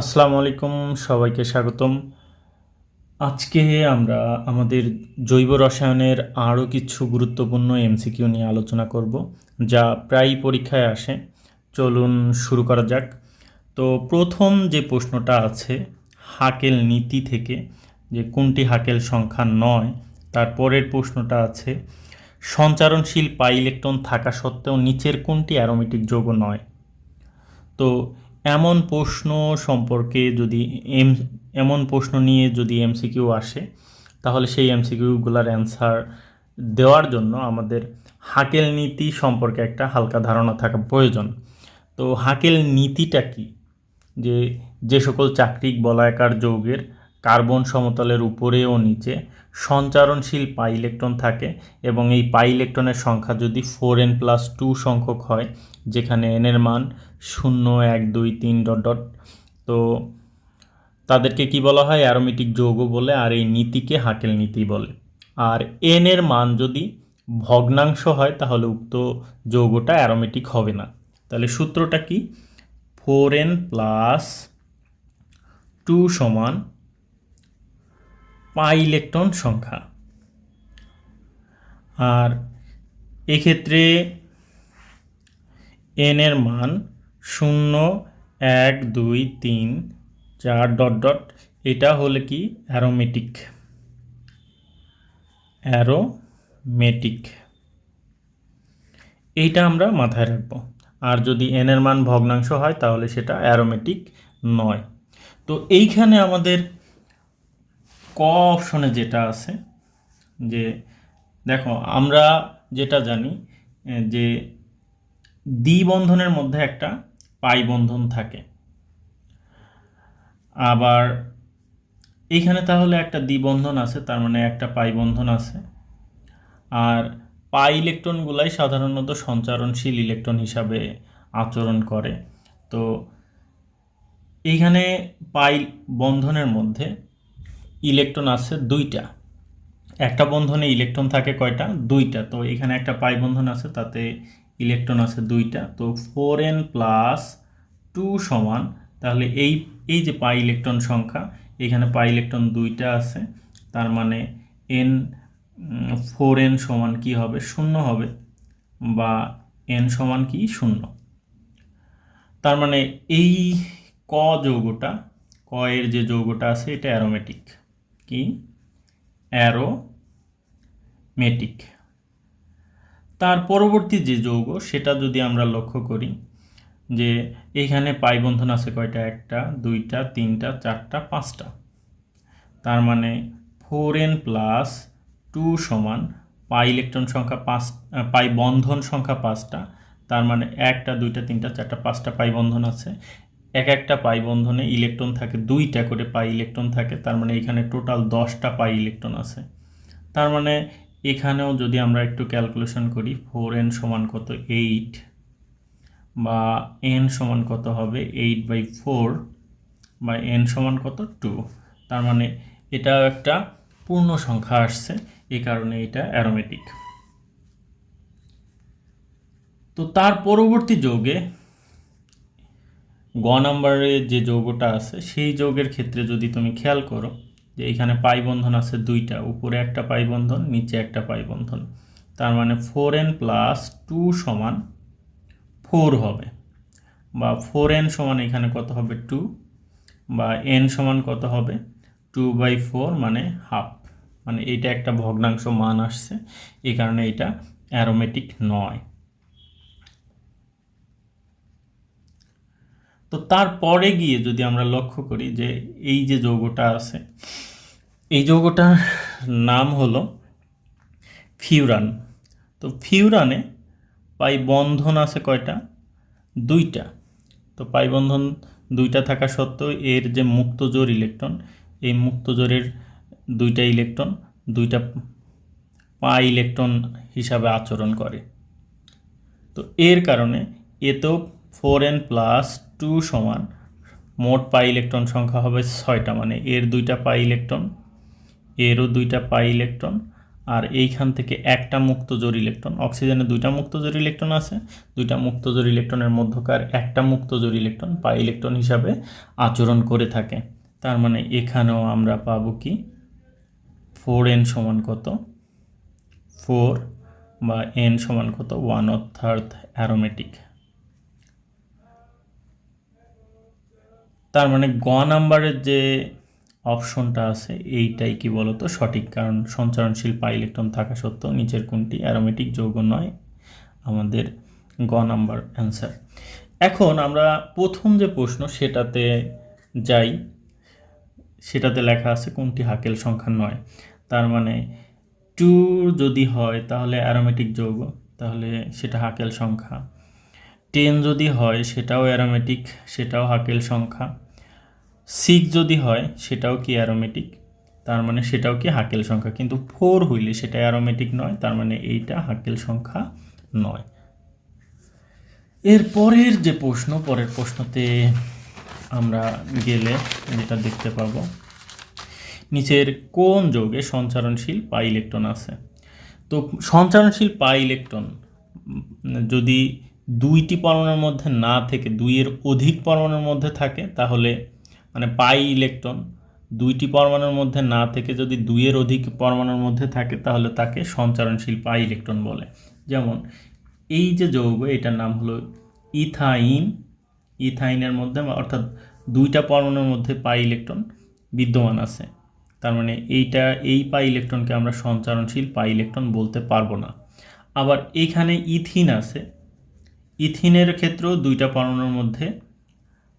আসসালামু আলাইকুম, সবাইকে স্বাগতম। আজকে আমরা আমাদের জৈব রসায়নের আরও কিছু গুরুত্বপূর্ণ এমসিকিউ নিয়ে আলোচনা করব, যা প্রায়ই পরীক্ষায় আসে। চলুন শুরু করা যাক। তো প্রথম যে প্রশ্নটা আছে, হাকেল নীতি থেকে, যে কোনটি হাকেল সংখ্যা নয়, তার পরের প্রশ্নটা আছে সঞ্চারণশীল পাই ইলেকট্রন থাকা সত্ত্বেও নিচের কোনটি অ্যারোমেটিক যৌগ নয়? তো এমন প্রশ্ন সম্পর্কে যদি এম, এমন প্রশ্ন নিয়ে যদি এমসিকিউ আসে, তাহলে সেই এমসিকিউগুলোর অ্যান্সার দেওয়ার জন্য আমাদের হাকেল নীতি সম্পর্কে একটা হালকা ধারণা থাকা প্রয়োজন। তো হাকেল নীতিটা কি? যে যে সকল চাকরিক বলায়কার যৌগের কার্বন সমতলের উপরে ও নিচে সঞ্চারণশীল পাই ইলেকট্রন থাকে এবং এই পাই ইলেকট্রনের সংখ্যা যদি ফোর এন প্লাস টু সংখ্যক হয়, যেখানে এনের মান শূন্য, এক, দুই, তিন ডট ডট, তো তাদেরকে কি বলা হয়? অ্যারোমেটিক যৌগ বলে, আর এই নীতিকে হাকেল নীতি বলে। আর এন এর মান যদি ভগ্নাংশ হয়, তাহলে উক্ত যৌগটা অ্যারোমেটিক হবে না। তাহলে সূত্রটা কি? ফোর এন প্লাস টু সমান পাই ইলেকট্রন সংখ্যা। আর এক্ষেত্রে এন এর মান শূন্য, এক, দুই, তিন, চার, ডট ডট, এটা হলে কি? অ্যারোমেটিক। অ্যারোমেটিক। এইটা আমরা মাথায় রাখব। আর যদি এন এর মান ভগ্নাংশ হয়, তাহলে সেটা অ্যারোমেটিক নয়। তো এইখানে আমাদের ক অপশনে যেটা আছে, যে দেখো আমরা যেটা জানি যে দ্বিবন্ধনের মধ্যে একটা পাই বন্ধন থাকে। আবার এইখানে তাহলে একটা দ্বিবন্ধন আছে, তার মানে একটা পাই বন্ধন আছে। আর পাই ইলেকট্রনগুলাই সাধারণত সঞ্চারণশীল ইলেকট্রন হিসাবে আচরণ করে। তো এইখানে পাই বন্ধনের মধ্যে ইলেকট্রন আছে দুইটা। একটা বন্ধনে ইলেকট্রন থাকে কয়টা? দুইটা। তো এখানে একটা পাই বন্ধন আছে, তাতে ইলেকট্রন আছে দুইটা। তো ফোর এন প্লাস টু সমান, তাহলে এই এই যে পাই ইলেকট্রন সংখ্যা, এখানে পাই ইলেকট্রন দুইটা আছে, তার মানে এন ফোর এন সমান কি হবে? শূন্য হবে, বা এন সমান কি? শূন্য। তার মানে এই ক যৌগটা, ক এর যে যৌগটা আছে, এটা অ্যারোমেটিক কি? অ্যারোমেটিক তার পরবর্তী যে যৌগ, সেটা যদি আমরা লক্ষ্য করি, যে এইখানে পাই বন্ধন আছে কয়টা? একটা, দুইটা, তিনটা, চারটা, পাঁচটা। তার মানে ফোর এন প্লাস টু সমান পাই ইলেকট্রন সংখ্যা পাঁচ পাই বন্ধন সংখ্যা পাঁচটা। তার মানে একটা, দুইটা, তিনটা, চারটা, পাঁচটা পাই বন্ধন আছে। এক একটা পাই বন্ধনে ইলেকট্রন থাকে, দুইটা করে পাই ইলেকট্রন থাকে, তার মানে এখানে টোটাল দশটা পাই ইলেকট্রন আছে। তার মানে এখানেও যদি আমরা একটু ক্যালকুলেশন করি, ফোর এন সমান কত এইট বা এন সমান কত হবে এইট বাই ফোর বা এন সমান কত টু। তার মানে এটাও একটা পূর্ণ সংখ্যা আসছে এই কারণে এটা অ্যারোমেটিক। তো তার পরবর্তী যৌগে গ নাম্বারে যে যৌগটা আছে, সেই যৌগের ক্ষেত্রে যদি তুমি খেয়াল করো, যে এখানে পাই বন্ধন আছে দুইটা, উপরে একটা পাই বন্ধন, নিচে একটা পাই বন্ধন, তার মানে ফোর এন প্লাস টু সমান ফোর হবে, বা ফোর এন সমান এখানে কত হবে টু বা এন সমান কত হবে টু বাই ফোর মানে হাফ মানে এইটা একটা ভগ্নাংশ মান আসছে, এই কারণে এটা অ্যারোমেটিক নয়। তো তারপরে গিয়ে যদি আমরা লক্ষ্য করি যে এই যে যৌগটা আছে, এই যৌগটার নাম হলো ফিউরান। তো ফিউরানে পাই বন্ধন আছে কয়টা? দুইটা। তো পাই বন্ধন দুইটা থাকা সত্ত্বেও এর যে মুক্তজোর ইলেকট্রন, এই মুক্তজোরের দুইটা ইলেকট্রন দুইটা পা ইলেকট্রন হিসাবে আচরণ করে। তো এর কারণে এতেও ফোর এন প্লাস টু সমান, মোট পাই ইলেকট্রন সংখ্যা হবে ছয়টা মানে এর দুইটা পাই ইলেকট্রন, এরও দুইটা পাই ইলেকট্রন, আর এইখান থেকে একটা মুক্ত জোর ইলেকট্রন, অক্সিজেনে দুইটা মুক্ত জোর ইলেকট্রন আছে, দুইটা মুক্ত জোর ইলেকট্রনের মধ্যকার একটা মুক্ত জোর ইলেকট্রন পাই ইলেকট্রন হিসাবে আচরণ করে থাকে। তার মানে এখানেও আমরা পাবো কি? ফোর এন সমান কত? ফোর বা এন সমান কত? ওয়ান অর্থাৎ অ্যারোমেটিক। তার মানে গ নাম্বারের যে অপশনটা আছে, এইটাই কি বলতো? সঠিক, কারণ সঞ্চারণশীল পাই ইলেকট্রন থাকা সত্ত্বেও নিচের কোনটি? অ্যারোমেটিক, যৌগ নয়। আমাদের গ নাম্বার অ্যান্সার। এখন আমরা প্রথম যে প্রশ্ন, সেটাতে যাই। সেটাতে লেখা আছে কোনটি হাকেল সংখ্যা নয়। তার মানে টু যদি হয়, তাহলে অ্যারোমেটিক যৌগ, তাহলে সেটা হাকেল সংখ্যা। টেন যদি হয়, সেটাও অ্যারোমেটিক, সেটাও হাকেল সংখ্যা। সিক্স যদি হয়, সেটাও কি অ্যারোমেটিক তার মানে সেটাও কি হাকেল সংখ্যা? কিন্তু ফোর হইলে সেটা অ্যারোমেটিক নয়, তার মানে এইটা হাকেল সংখ্যা নয়। এর পরের যে প্রশ্ন, পরের প্রশ্নতে আমরা গেলে যেটা দেখতে পাবো, নিচের কোন যৌগে সঞ্চারণশীল পাই ইলেকট্রন আছে? তো সঞ্চারণশীল পাই ইলেকট্রন, যদি দুইটি পরমাণুর মধ্যে না থেকে, দুইয়ের অধিক পরমাণুর মধ্যে থাকে, তাহলে মানে পাই ইলেকট্রন, দুইটি পরমাণুর মধ্যে না থেকে যদি দুইয়ের অধিক পরমাণুর মধ্যে থাকে, তাহলে তাকে সঞ্চারণশীল পাই ইলেকট্রন বলে। যেমন, এই যে যৌগ, এটার নাম হলো ইথাইন। ইথাইনের মধ্যে অর্থাৎ দুইটা পরমাণুর মধ্যে পাই ইলেকট্রন বিদ্যমান আছে। তার মানে এইটা, এই পাই ইলেকট্রনকে আমরা সঞ্চারণশীল পাই ইলেকট্রন বলতে পারব না। আবার এখানে ইথিন আছে। ইথিনের ক্ষেত্রেও দুইটা পরমাণুর মধ্যে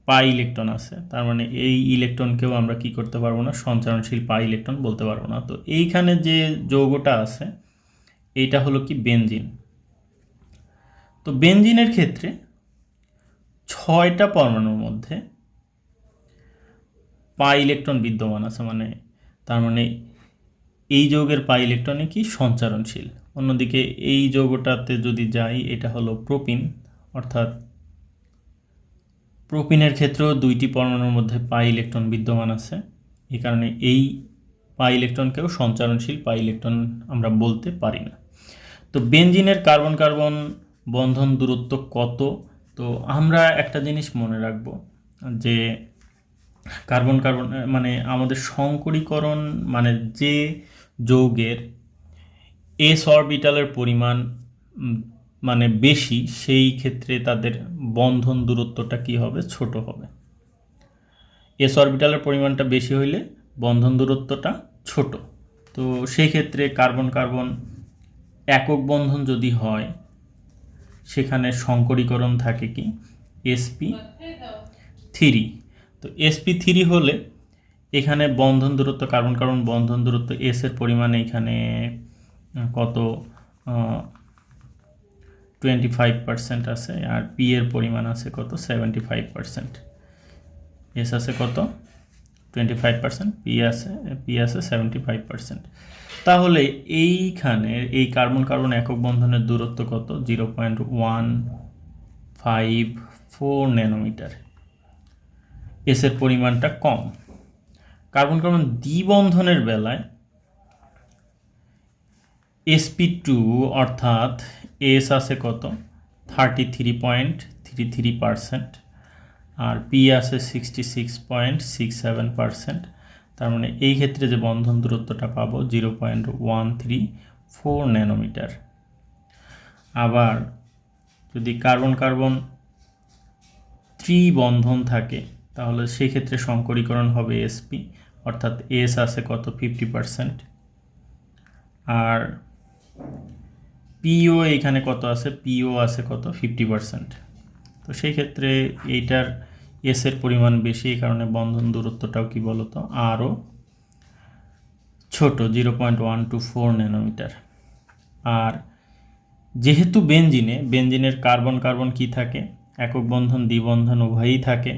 পাই ইলেকট্রন আছে। তার মানে এই ইলেকট্রনকেও আমরা কি করতে পারব না? সঞ্চারণশীল পাই ইলেকট্রন বলতে পারব না। তো এইখানে যে যৌগটা আছে, এইটা হলো কি বেনজিন। তো বেনজিনের ক্ষেত্রে ছয়টা পরমাণুর মধ্যে পাই ইলেকট্রন বিদ্যমান আছে। মানে তার মানে এই যৌগের পাই ইলেকট্রনে কি? সঞ্চারণশীল অন্যদিকে এই যৌগটাতে যদি যাই, এটা হলো প্রোপিন, অর্থাৎ প্রোপিনের ক্ষেত্রেও দুইটি পরমাণুর মধ্যে পাই ইলেকট্রন বিদ্যমান আছে। এই কারণে এই পাই ইলেকট্রনকেও সঞ্চারণশীল পাই ইলেকট্রন আমরা বলতে পারি না। তো বেনজিনের কার্বন কার্বন বন্ধন দূরত্ব কত? তো আমরা একটা জিনিস মনে রাখব যে কার্বন কার্বন মানে আমাদের সংকরীকরণ মানে যে যৌগের এস অরবিটালের পরিমাণ মানে বেশি, সেই ক্ষেত্রে তাদের বন্ধন দূরত্বটা কি হবে? ছোট হবে। এস অরবিটালের পরিমাণটা বেশি হইলে বন্ধন দূরত্বটা ছোট। তো সেই ক্ষেত্রে কার্বন কার্বন একক বন্ধন যদি হয়, সেখানে সংকরীকরণ থাকে কি? এসপি থ্রি তো এসপি থ্রি হলে এখানে বন্ধন দূরত্ব কার্বন কার্বন বন্ধন দূরত্ব এস এর পরিমাণ এখানে কত? টোয়েন্টি ফাইভ পার্সেন্ট আছে, আর পি এর পরিমাণ আছে কত? সেভেন্টি ফাইভ পার্সেন্ট এস আছে কত? টোয়েন্টি ফাইভ পার্সেন্ট পি আছে পি আছে সেভেন্টি ফাইভ পার্সেন্ট তাহলে এইখানে এই কার্বন কার্বন একক বন্ধনের দূরত্ব কত? Zero point one five four nanometre এসের পরিমাণটা কম। কার্বন কার্বন দ্বিবন্ধনের বেলায় এসপি টু অর্থাৎ এস আছে কত? Thirty three point three three percent আর পি আছে sixty six point six seven percent তার মানে এই ক্ষেত্রে যে বন্ধন দূরত্বটা পাবো zero point one three four nanometre আবার যদি কার্বন কার্বন ত্রিবন্ধন থাকে, তাহলে সেক্ষেত্রে সংকরীকরণ হবে এসপি অর্থাৎ এস আছে কত? ফিফটি পারসেন্ট আর পিও এখানে কত আছে? পিও আছে কত? ফিফটি পারসেন্ট তো সেই ক্ষেত্রে এইটার এসের পরিমাণ বেশি, এই কারণে বন্ধন দূরত্বটাও কি বলতো? আরও ছোট zero point one two four nanometre আর যেহেতু বেঞ্জিনে বেঞ্জিনের কার্বন কার্বন কি থাকে? একক বন্ধন, দ্বিবন্ধন উভয়ই থাকে।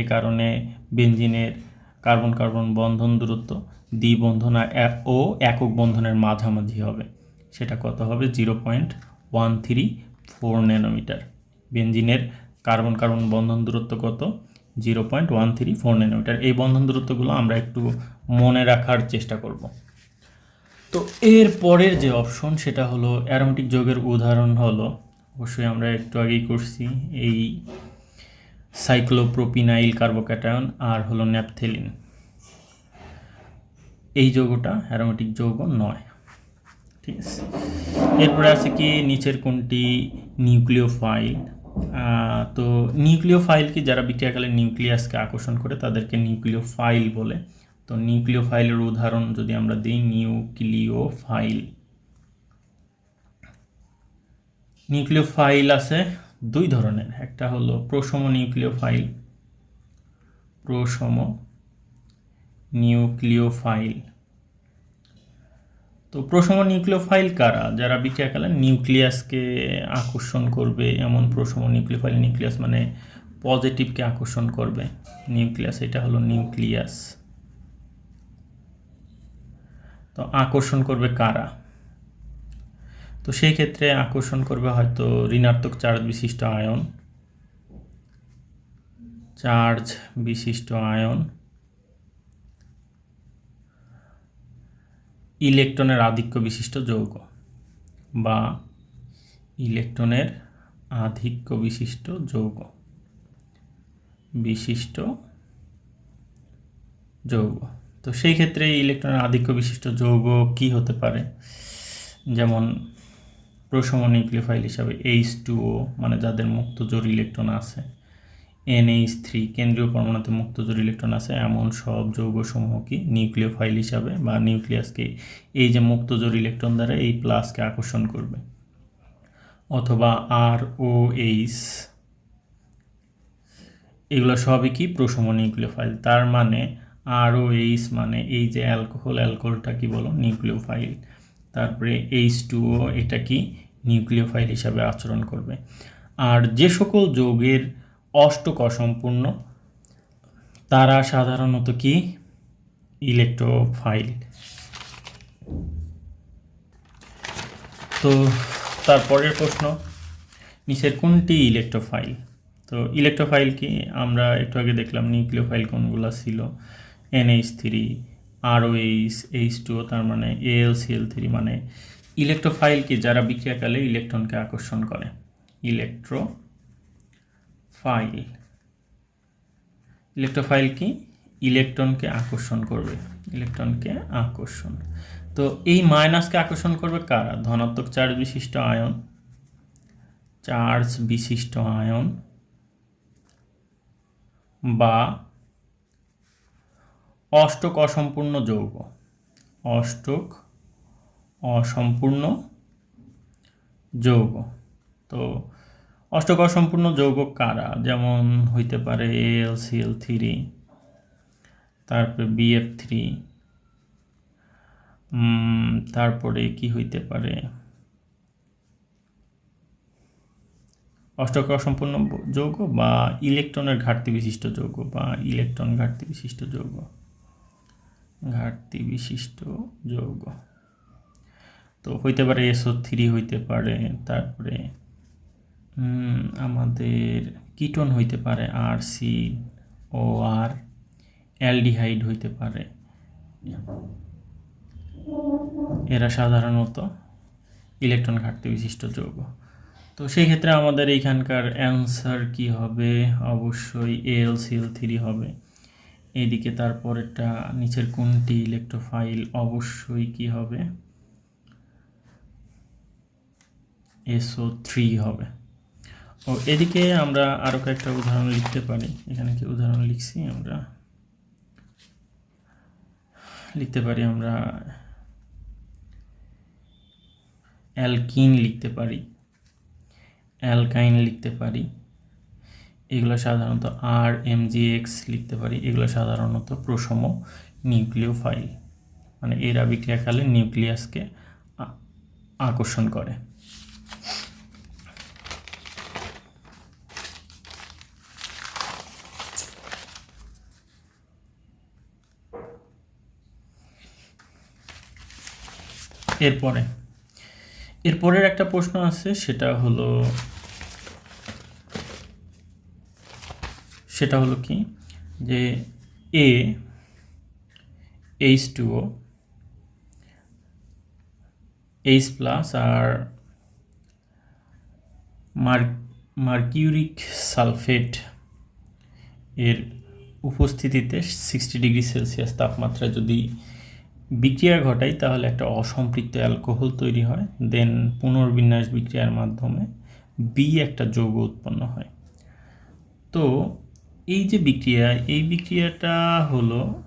এ কারণে বেঞ্জিনের কার্বন কার্বন বন্ধন দূরত্ব, দ্বিবন্ধন ও একক বন্ধনের মাঝামাঝি হবে। সেটা কত হবে? Zero point one three four nanometre বেঞ্জিনের carbon carbon বন্ধন দূরত্ব কত? Zero point one three four nanometre এই বন্ধন দূরত্বগুলো আমরা একটু মনে রাখার চেষ্টা করব। তো এর পরের যে অপশন সেটা হলো অ্যারোমেটিক যৌগের উদাহরণ হলো, অবশ্যই আমরা একটু আগেই করছি, এই সাইক্লোপ্রোপিনাইল কার্বোক্যাটায়ন আর হলো ন্যাপথেলিন এই যৌগটা অ্যারোমেটিক যৌগ নয়। এরপরে আছে কি? নিচের কোনটি? নিউক্লিওফাইল। তো নিউক্লিওফাইল কি যারা বিক্রিয়াকালে নিউক্লিয়াসকে আকর্ষণ করে, তাদেরকে নিউক্লিওফাইল বলে। তো নিউক্লিওফাইলের উদাহরণ যদি আমরা দিই, নিউক্লিওফাইল। নিউক্লিওফাইল আছে দুই ধরনের। একটা হলো প্রসম নিউক্লিওফাইল। প্রসম নিউক্লিওফাইল। তো প্রসম নিউক্লিওফাইল কারা? যারা বিক্রিয়াকালে নিউক্লিয়াসকে আকর্ষণ করবে, এমন প্রসম নিউক্লিওফাইল নিউক্লিয়াস মানে পজিটিভকে আকর্ষণ করবে। নিউক্লিয়াস এটা হলো নিউক্লিয়াস তো আকর্ষণ করবে কারা? তো সেই ক্ষেত্রে আকর্ষণ করবে হয়তো ঋণাত্মক চার্জ বিশিষ্ট আয়ন, চার্জ বিশিষ্ট আয়ন ইলেকট্রনের আধিক্য বিশিষ্ট যৌগ বা ইলেকট্রনের আধিক্য বিশিষ্ট যৌগ। বিশিষ্ট যৌগ। তো সেই ক্ষেত্রে ইলেকট্রনের আধিক্য বিশিষ্ট যৌগ কি হতে পারে? যেমন প্রসম নিউক্লিওফাইল হিসাবে এইচ টুও মানে যাদের মুক্ত জোর ইলেকট্রন আছে। এনএইচ থ্রি কেন্দ্রীয় পরমাণুতে মুক্ত জোর ইলেকট্রন আছে, এমন সব যৌগসমূহ কি? নিউক্লিওফাইল হিসাবে বা নিউক্লিয়াসকে এই যে মুক্ত জোর ইলেকট্রন দ্বারা এই প্লাসকে আকর্ষণ করবে। অথবা আর ও এইচ এগুলো সবই কি? প্রসম নিউক্লিওফাইল তার মানে আর ও এইচ মানে এই যে অ্যালকোহল, অ্যালকোহলটা কি বলো? নিউক্লিওফাইল তারপরে এইচ টুও এটা কি? নিউক্লিওফাইল হিসাবে আচরণ করবে। আর যে সকল যৌগের অষ্টক অসম্পূর্ণ তারা সাধারণত কি? ইলেকট্রোফাইল। তো তারপরের প্রশ্ন, নিচের কোনটি ইলেকট্রোফাইল? তো ইলেকট্রোফাইল কি? আমরা একটু আগে দেখলাম নিউক্লিওফাইল কোনগুলো ছিল। NH three, ROH, H two, তার মানে এল থ্রি মানে ইলেকট্রোফাইল কি? যারা বিক্রিয়াকালে ইলেকট্রনকে আকর্ষণ করে। ইলেকট্রো ফাইল ইলেকট্রোফাইল কি? ইলেকট্রনকে আকর্ষণ করবে। ইলেকট্রনকে আকর্ষণ। তো এই মাইনাসকে আকর্ষণ করবে কারা? ধনাত্মক চার্জ বিশিষ্ট আয়ন। চার্জ বিশিষ্ট আয়ন। বা অষ্টক অসম্পূর্ণ যৌগ। অষ্টক অসম্পূর্ণ যৌগ। তো অষ্টক অসম্পূর্ণ যৌগ কারা? যেমন হইতে পারে এল সি এল থ্রি তারপরে বিএফ থ্রি তারপরে কি হইতে পারে? অষ্টক অসম্পূর্ণ যৌগ বা ইলেকট্রনের ঘাটতি বিশিষ্ট যৌগ বা ইলেকট্রন ঘাটতি বিশিষ্ট যৌগ? ঘাটতি বিশিষ্ট যৌগ। তো হইতে পারে এসও থ্রি হইতে পারে, তারপরে আমাদের কিটন হইতে পারে আর সি ও আর অ্যালডিহাইড হইতে পারে। এরা সাধারণত ইলেকট্রন ঘাটতি বিশিষ্ট যৌগ। তো সেই ক্ষেত্রে আমাদের এইখানকার অ্যান্সার কি হবে? অবশ্যই এল সিএল থ্রি হবে। এদিকে তারপরেরটা নিচের কোনটি ইলেকট্রোফাইল অবশ্যই কি হবে? এসও থ্রি হবে। ও, এদিকে আমরা আরও কয়েকটা উদাহরণ লিখতে পারি। এখানে কি উদাহরণ লিখছি আমরা? লিখতে পারি আমরা অ্যালকিন লিখতে পারি। অ্যালকাইন লিখতে পারি। এগুলো সাধারণত আর এম জি এক্স লিখতে পারি। এগুলো সাধারণত প্রসম নিউক্লিও ফাইল মানে এরা বিক্রিয়াকালে নিউক্লিয়াসকে আকর্ষণ করে। এরপরে। এরপরের একটা প্রশ্ন আছে, সেটা হলো সেটা হলো কি? যে A H two O H plus আর মার মার্কিউরিক সালফেট এর উপস্থিতিতে সিক্সটি ডিগ্রি সেলসিয়াস তাপমাত্রা যদি বিক্রিয়া ঘটাই তাহলে একটা অসম্পৃক্ত অ্যালকোহল তৈরি হয় দেন পুনর্বিন্যাস বিক্রিয়ার মাধ্যমে বি একটা যৌগ উৎপন্ন হয়। তো এই যে বিক্রিয়া, এই বিক্রিয়াটা হলো,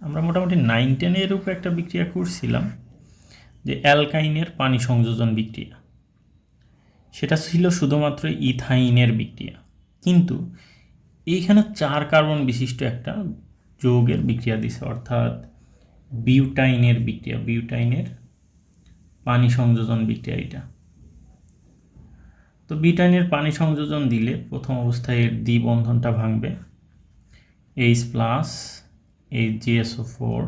আমরা মোটামুটি নাইন টেনের উপর একটা বিক্রিয়া করছিলাম, যে অ্যালকাইনের পানি সংযোজন বিক্রিয়া। সেটা ছিল শুধুমাত্র ইথাইনের বিক্রিয়া। কিন্তু এইখানে চার কার্বন বিশিষ্ট একটা যৌগের বিক্রিয়া দিছে, অর্থাৎ বিউটাইনের বিক্রিয়া, বিউটাইনের পানি সংযোজন বিক্রিয়া এটা। তো বিউটাইনের পানি সংযোজন দিলে প্রথম অবস্থায় এর দ্বি বন্ধনটা ভাঙবে এইচ প্লাস এই জিএসও ফোর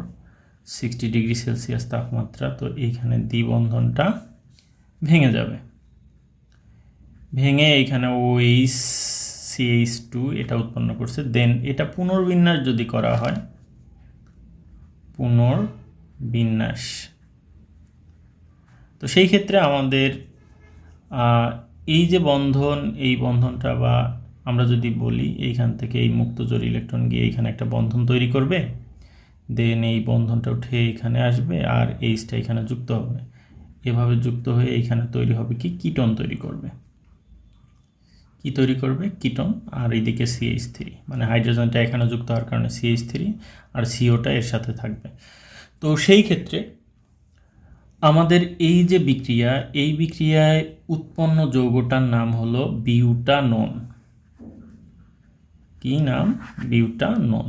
সিক্সটি ডিগ্রি সেলসিয়াস তাপমাত্রা, তো এইখানে দ্বিবন্ধনটা ভেঙে যাবে। ভেঙে এইখানে ও এইচ সিএইচ টু এটা উৎপন্ন করছে। দেন এটা পুনর্বিন্যাস যদি করা হয় পুনর্বিন্যাস। তো সেই ক্ষেত্রে আমাদের এই যে বন্ধন, এই বন্ধনটা বা আমরা যদি বলি, এইখান থেকে এই মুক্তজোর ইলেকট্রন গিয়ে এইখানে একটা বন্ধন তৈরি করবে, দেন এই বন্ধনটা উঠে এখানে আসবে আর এইচটা এখানে যুক্ত হবে। এভাবে যুক্ত হয়ে এইখানে তৈরি হবে কি? কিটন তৈরি করবে। কি তৈরি করবে? কিটন আর এইদিকে সিএইচ থ্রি মানে হাইড্রোজেনটা এখানে যুক্ত হওয়ার কারণে সিএইচ থ্রি আর সিওটা এর সাথে থাকবে। তো সেই ক্ষেত্রে আমাদের এই যে বিক্রিয়া, এই বিক্রিয়ায় উৎপন্ন যৌগটার নাম হলো বিউটানোন। কি নাম? বিউটানোন।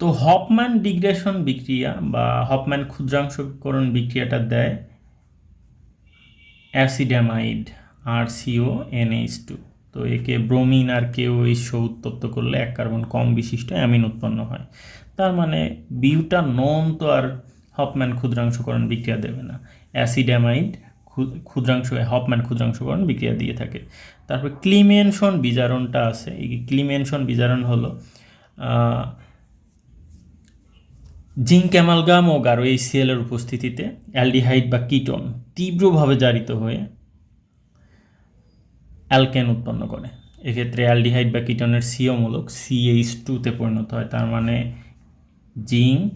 তো হপম্যান ডিগ্রেশন বিক্রিয়া বা হপম্যান ক্ষুদ্রাংশকরণ বিক্রিয়াটা দেয় অ্যাসিডামাইড আর সিও এনএইচ টু তো একে ব্রোমিন আর কেউ কেওএইচ উত্তপ্ত করলে এক কার্বন কম বিশিষ্ট অ্যামিন উৎপন্ন হয়। তার মানে বিউটা নন তো আর হপম্যান ক্ষুদ্রাংশকরণ বিক্রিয়া দেবে না। অ্যাসিডামাইড ক্ষুদ্রাংশ হপম্যান ক্ষুদ্রাংশকরণ বিক্রিয়া দিয়ে থাকে। তারপর ক্লিমেনশন বিজারণটা আছে। এই ক্লিমেনশন বিজারণ হলো জিঙ্ক অ্যামালগাম ও গারো এইচসিএলের উপস্থিতিতে অ্যালডিহাইড বা কিটন তীব্রভাবে জারিত হয়ে অ্যালকেন উৎপন্ন করে। এক্ষেত্রে অ্যালডিহাইড বা কিটনের সিও মূলক সিএইচ টুতে পরিণত হয়, তার মানে জিঙ্ক,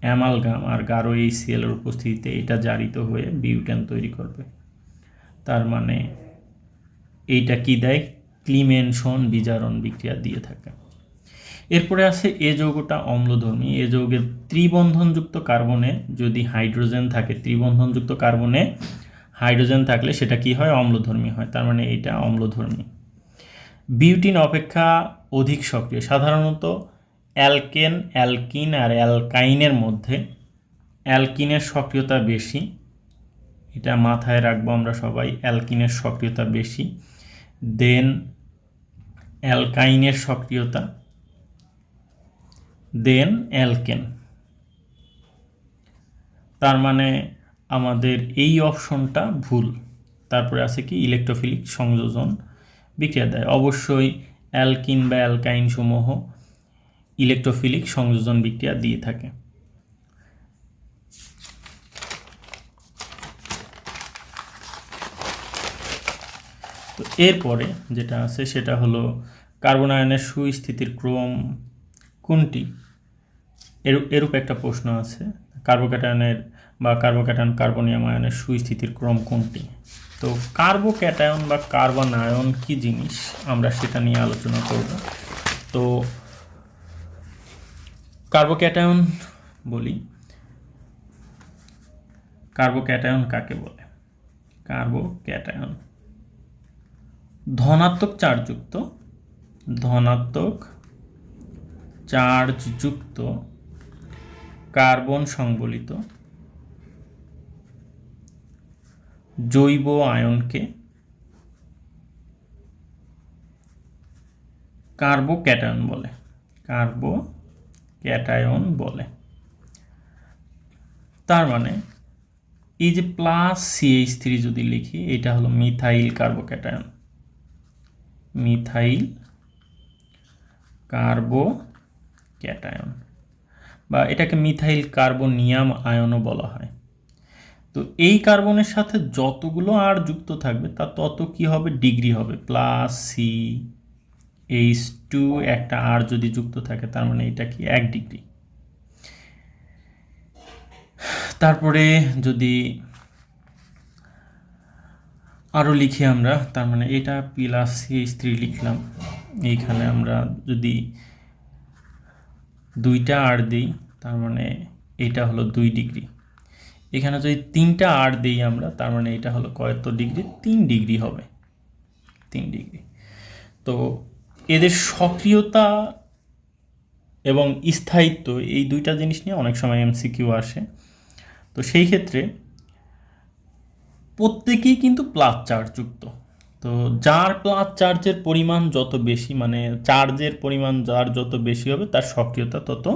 অ্যামালগাম আর গারো এইচসিএলের উপস্থিতিতে এটা জারিত হয়ে বিউটেন তৈরি করবে। তার মানে এইটা কি দেয়? ক্লিমেনশন বিজারণ বিক্রিয়া দিয়ে থাকে। এরপরে আছে এ যৌগটা অম্লধর্মী। এ যৌগের ত্রিবন্ধনযুক্ত কার্বনে যদি হাইড্রোজেন থাকে, ত্রিবন্ধনযুক্ত কার্বনে হাইড্রোজেন থাকলে সেটা কি হয়? অম্লধর্মী হয়। তার মানে এটা অম্লধর্মী। বিউটিন অপেক্ষা অধিক সক্রিয়। সাধারণত অ্যালকেন, অ্যালকিন আর অ্যালকাইনের মধ্যে অ্যালকিনের সক্রিয়তা বেশি। এটা মাথায় রাখব আমরা সবাই, অ্যালকিনের সক্রিয়তা বেশি। দেন অ্যালকাইনের সক্রিয়তা। Then alkane. তার মানে আমাদের এই অপশনটা ভুল। তারপরে আছে কি ইলেকট্রোফিলিক সংযোজন বিক্রিয়া দেয় অবশ্যই অ্যালকিন বা অ্যালকাইন সমূহ ইলেকট্রোফিলিক সংযোজন বিক্রিয়া দিয়ে থাকে। তো এরপরে যেটা আছে সেটা হলো কার্বন আয়নের সুস্থিতির ক্রম কোনটি? এরূপ একটা প্রশ্ন আছে। কার্বোক্যাটায়নের বা কার্বোক্যাটায়ন কার্বনিয়াম আয়নের সুস্থিতির ক্রম কোনটি? তো কার্বোক্যাটায়ন বা কার্বন আয়ন কি জিনিস? আমরা সেটা নিয়ে আলোচনা করব। তো কার্বোক্যাটায়ন বলি। কার্বোক্যাটায়ন কাকে বলে? কার্বোক্যাটায়ন। ধনাত্মক চার্জযুক্ত ধনাত্মক চার্জযুক্ত কার্বন সংবলিত জৈব আয়নকে কার্বো ক্যাটায়ন বলে। কার্বো ক্যাটায়ন বলে। তার মানে এই যে প্লাস সিএইচ থ্রি যদি লিখি, এটা হলো methyl carbocation. Methyl carbocation বা এটাকে মিথাইল কার্বোনিয়াম আয়নও বলা হয়। তো এই কার্বনের সাথে যতগুলো আর যুক্ত থাকবে তা তত কি হবে? ডিগ্রি হবে। প্লাস সি এইচ টু একটা আর যদি যুক্ত থাকে, তার মানে এটা কি? এক ডিগ্রি। তারপরে যদি আরও লিখি আমরা, তার মানে এটা প্লাস এইচ থ্রি লিখলাম। এইখানে আমরা যদি দুইটা আর দিই, তার মানে এটা হলো দুই ডিগ্রি। এখানে যদি তিনটা আর দিই আমরা, তার মানে এটা হলো কয়ত ডিগ্রি, তিন ডিগ্রি হবে। তিন ডিগ্রি। তো এদের সক্রিয়তা এবং স্থায়িত্ব, এই দুইটা জিনিস নিয়ে অনেক সময় এমসিকিউ আসে। তো সেই ক্ষেত্রে প্রত্যেকেই কিন্তু প্লাস চার্জযুক্ত তো যার প্লাস চার্জের পরিমাণ যত বেশি মানে চার্জের পরিমাণ যার যত বেশি হবে, তার সক্রিয়তা তত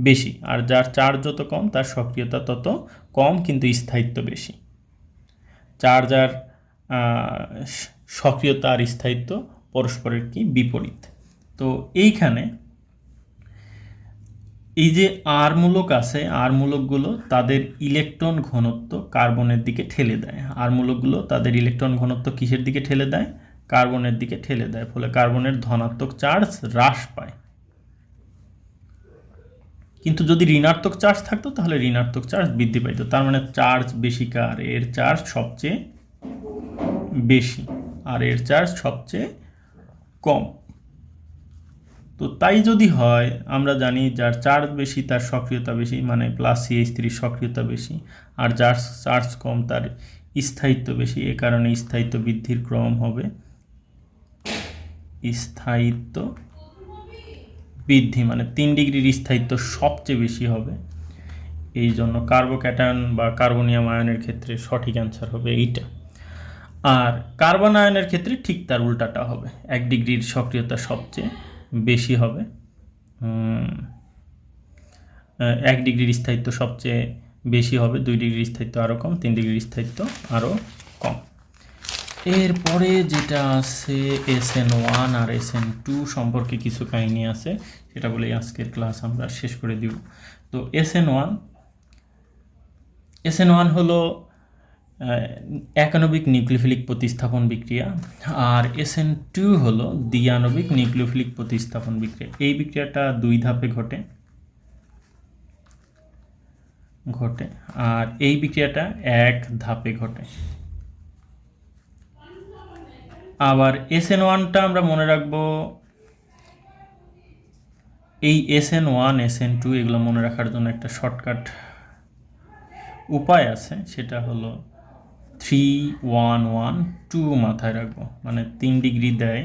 বেশি। আর যার চার্জ যত কম, তার সক্রিয়তা তত কম, কিন্তু স্থায়িত্ব বেশি। চার্জ আর সক্রিয়তা আর স্থায়িত্ব পরস্পরের কি? বিপরীত। তো এইখানে এই যে আর মূলক আছে আর মূলকগুলো তাদের ইলেকট্রন ঘনত্ব কার্বনের দিকে ঠেলে দেয়। আর মূলকগুলো তাদের ইলেকট্রন ঘনত্ব কিসের দিকে ঠেলে দেয়? কার্বনের দিকে ঠেলে দেয়, ফলে কার্বনের ধনাত্মক চার্জ হ্রাস পায়। কিন্তু যদি ঋণাত্মক চার্জ থাকতো, তাহলে ঋণাত্মক চার্জ বৃদ্ধি পাইতো। তার মানে চার্জ বেশি কার এর চার্জ সবচেয়ে বেশি, আর এর চার্জ সবচেয়ে কম। তো তাই যদি হয়, আমরা জানি যার চার্জ বেশি, তার সক্রিয়তা বেশি মানে প্লাস সিএইচ থ্রির সক্রিয়তা বেশি, আর যার চার্জ কম, তার স্থায়িত্ব বেশি। এ কারণে স্থায়িত্ব বৃদ্ধির ক্রম হবে স্থায়িত্ব বৃদ্ধি মানে তিন ডিগ্রির স্থায়িত্ব সবচেয়ে বেশি হবে। এই জন্য কার্বোক্যাটায়ন বা কার্বনিয়াম আয়নের ক্ষেত্রে সঠিক অ্যান্সার হবে এইটা। আর কার্বন আয়নের ক্ষেত্রে ঠিক তার উল্টাটা হবে। এক ডিগ্রির সক্রিয়তা সবচেয়ে বেশি হবে। এক ডিগ্রির স্থায়িত্ব সবচেয়ে বেশি হবে, দুই ডিগ্রির স্থায়িত্ব আরও কম, তিন ডিগ্রির স্থায়িত্ব আরও কম। এরপরে যেটা আছে এস এন ওয়ান আর এস এন টু সম্পর্কে কিছু কাহিনী আছে, সেটা বলেই আজকের ক্লাস আমরা শেষ করে দিব। তো S N one S N one হলো একানবিক নিউক্লিওফিলিক প্রতিস্থাপন বিক্রিয়া আর এস এন টু হলো দ্বিয়ানবিক নিউক্লিওফিলিক প্রতিস্থাপন বিক্রিয়া। এই বিক্রিয়াটা দুই ধাপে ঘটে। ঘটে। আর এই বিক্রিয়াটা এক ধাপে ঘটে। আবার এস এন ওয়ানটা আমরা মনে রাখব, এই S N one S N two এগুলো মনে রাখার জন্য একটা শর্টকাট উপায় আছে, সেটা হলো থ্রি ওয়ান ওয়ান টু মাথায় রাখব মানে তিন ডিগ্রি দেয়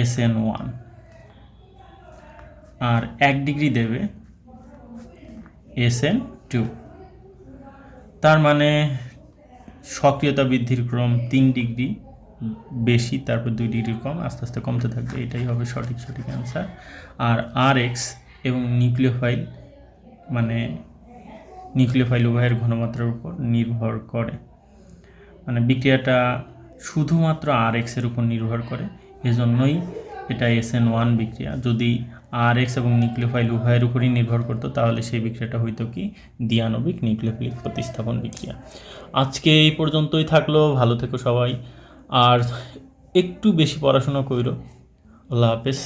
এস এন ওয়ান আর এক ডিগ্রি দেবে এস এন টু তার মানে সক্রিয়তা বৃদ্ধির ক্রম তিন ডিগ্রি বেশি, তারপর দুই ডিগ্রি কম, আস্তে আস্তে কমতে থাকবে। এটাই হবে সঠিক সঠিক অ্যান্সার আর আর এক্স এবং নিউক্লিওফাইল মানে নিউক্লিওফাইল উভয়ের ঘনমাত্রার উপর নির্ভর করে। মানে বিক্রিয়াটা শুধুমাত্র আর এক্সের উপর নির্ভর করে। এজন্যই এটা এস এন ওয়ান বিক্রিয়া। যদি আর এক্স এবং নিউক্লিওফাইল উভয়ের উপরই নির্ভর করতো, তাহলে সেই বিক্রিয়াটা হইতো কি? দিয়ানবিক নিউক্লিওফিলিক প্রতিস্থাপন বিক্রিয়া। আজকে এই পর্যন্তই থাকল, ভালো থেকো সবাই। আর একটু বেশি পড়াশোনা কইরো। আল্লাহ হাফেজ।